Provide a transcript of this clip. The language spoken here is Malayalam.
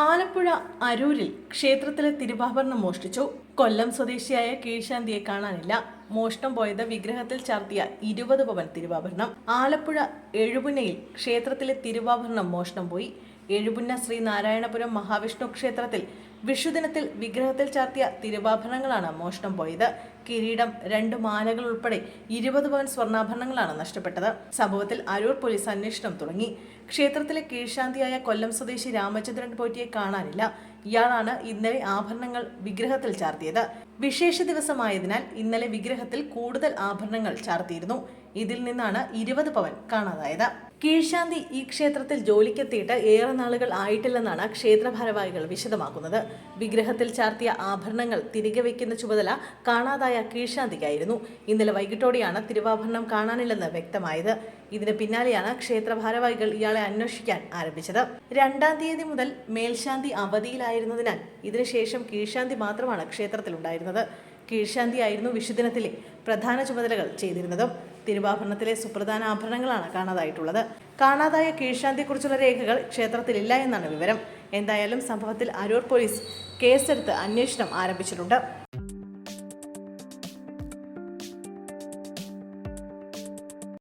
ആലപ്പുഴ അരൂരിൽ ക്ഷേത്രത്തിലെ തിരുവാഭരണം മോഷ്ടിച്ചു. കൊല്ലം സ്വദേശിയായ കീഴ്ശാന്തിയെ കാണാനില്ല. മോഷണം പോയത് വിഗ്രഹത്തിൽ ചാർത്തിയ ഇരുപത് പവൻ തിരുവാഭരണം. ആലപ്പുഴ എഴുപുനയിൽ ക്ഷേത്രത്തിലെ തിരുവാഭരണം മോഷണം പോയി. എഴുപുന്ന ശ്രീ നാരായണപുരം മഹാവിഷ്ണു ക്ഷേത്രത്തിൽ വിഷുദിനത്തിൽ വിഗ്രഹത്തിൽ ചാർത്തിയ തിരുവാഭരണങ്ങളാണ് മോഷണം പോയത്. കിരീടം രണ്ട് മാലകൾ ഉൾപ്പെടെ ഇരുപത് പവൻ സ്വർണാഭരണങ്ങളാണ് നഷ്ടപ്പെട്ടത്. സംഭവത്തിൽ അരൂർ പോലീസ് അന്വേഷണം തുടങ്ങി. ക്ഷേത്രത്തിലെ കീഴ്ശാന്തിയായ കൊല്ലം സ്വദേശി രാമചന്ദ്രൻ പോറ്റിയെ കാണാനില്ല. ഇയാളാണ് ഇന്നലെ ആഭരണങ്ങൾ വിഗ്രഹത്തിൽ ചാർത്തിയത്. വിശേഷ ദിവസമായതിനാൽ ഇന്നലെ വിഗ്രഹത്തിൽ കൂടുതൽ ആഭരണങ്ങൾ ചാർത്തിയിരുന്നു. ഇതിൽ നിന്നാണ് ഇരുപത് പവൻ കാണാതായത്. കീഴ്ശാന്തി ഈ ക്ഷേത്രത്തിൽ ജോലിക്കെത്തിയിട്ട് ഏറെ നാളുകൾ ആയിട്ടില്ലെന്നാണ് ക്ഷേത്ര ഭാരവാഹികൾ വിശദമാക്കുന്നത്. വിഗ്രഹത്തിൽ ചാർത്തിയ ആഭരണങ്ങൾ തിരികെ വയ്ക്കുന്ന ചുമതല കാണാതായ കീഴ്ശാന്തിക്കായിരുന്നു. ഇന്നലെ വൈകിട്ടോടെയാണ് തിരുവാഭരണം കാണാനില്ലെന്ന് വ്യക്തമായത്. ഇതിന് പിന്നാലെയാണ് ക്ഷേത്ര ഭാരവാഹികൾ ഇയാളെ അന്വേഷിക്കാൻ ആരംഭിച്ചത്. രണ്ടാം തീയതി മുതൽ മേൽശാന്തി അവധിയിലായിരുന്നതിനാൽ ഇതിനുശേഷം കീഴ്ശാന്തി മാത്രമാണ് ക്ഷേത്രത്തിലുണ്ടായിരുന്നത്. കീഴ്ശാന്തി ആയിരുന്നു വിഷുദിനത്തിലെ പ്രധാന ചുമതലകൾ ചെയ്തിരുന്നത്. തിരുവാഭരണത്തിലെ സുപ്രധാന ആഭരണങ്ങളാണ് കാണാതായിട്ടുള്ളത്. കാണാതായ കീഴ്ശാന്തിയെക്കുറിച്ചുള്ള രേഖകൾ ക്ഷേത്രത്തിലില്ല എന്നാണ് വിവരം. എന്തായാലും സംഭവത്തിൽ അരൂർ പോലീസ് കേസെടുത്ത് അന്വേഷണം ആരംഭിച്ചിട്ടുണ്ട്.